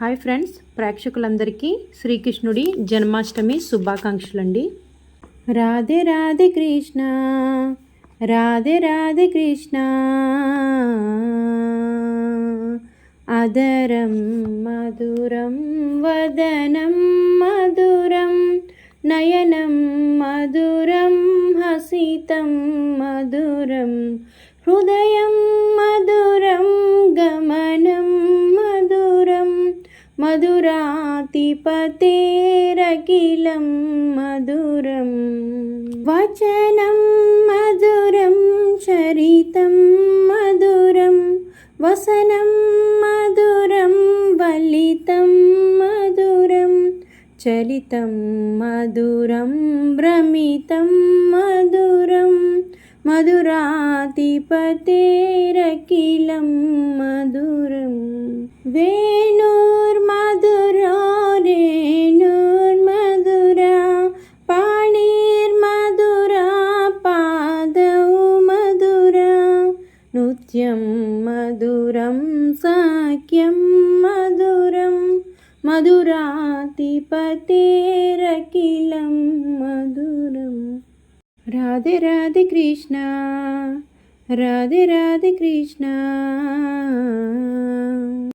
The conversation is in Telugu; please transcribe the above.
హాయ్ ఫ్రెండ్స్ ప్రేక్షకులందరికీ శ్రీకృష్ణుడి జన్మాష్టమి శుభాకాంక్షలు అండి రాధే రాధే కృష్ణ రాధే రాధే కృష్ణ. అదరం మధురం వదనం మధురం నయనం మధురం హసితం మధురం హృదయం మధురం గమనం మధురాతిపతేరకిలం మధురం. వచనం మధురం చరితం మధురం. వసనం మధురం వలితం మధురం. చలితం మధురం భ్రమితం మధురం. మధురాతిపతేరకిలం మధురం. వే నృత్యం మధురం సాఖ్యం మధురం మధురాతిపతేరకిలం మధురం. రాధే రాధే కృష్ణ రాధే రాధే కృష్ణ.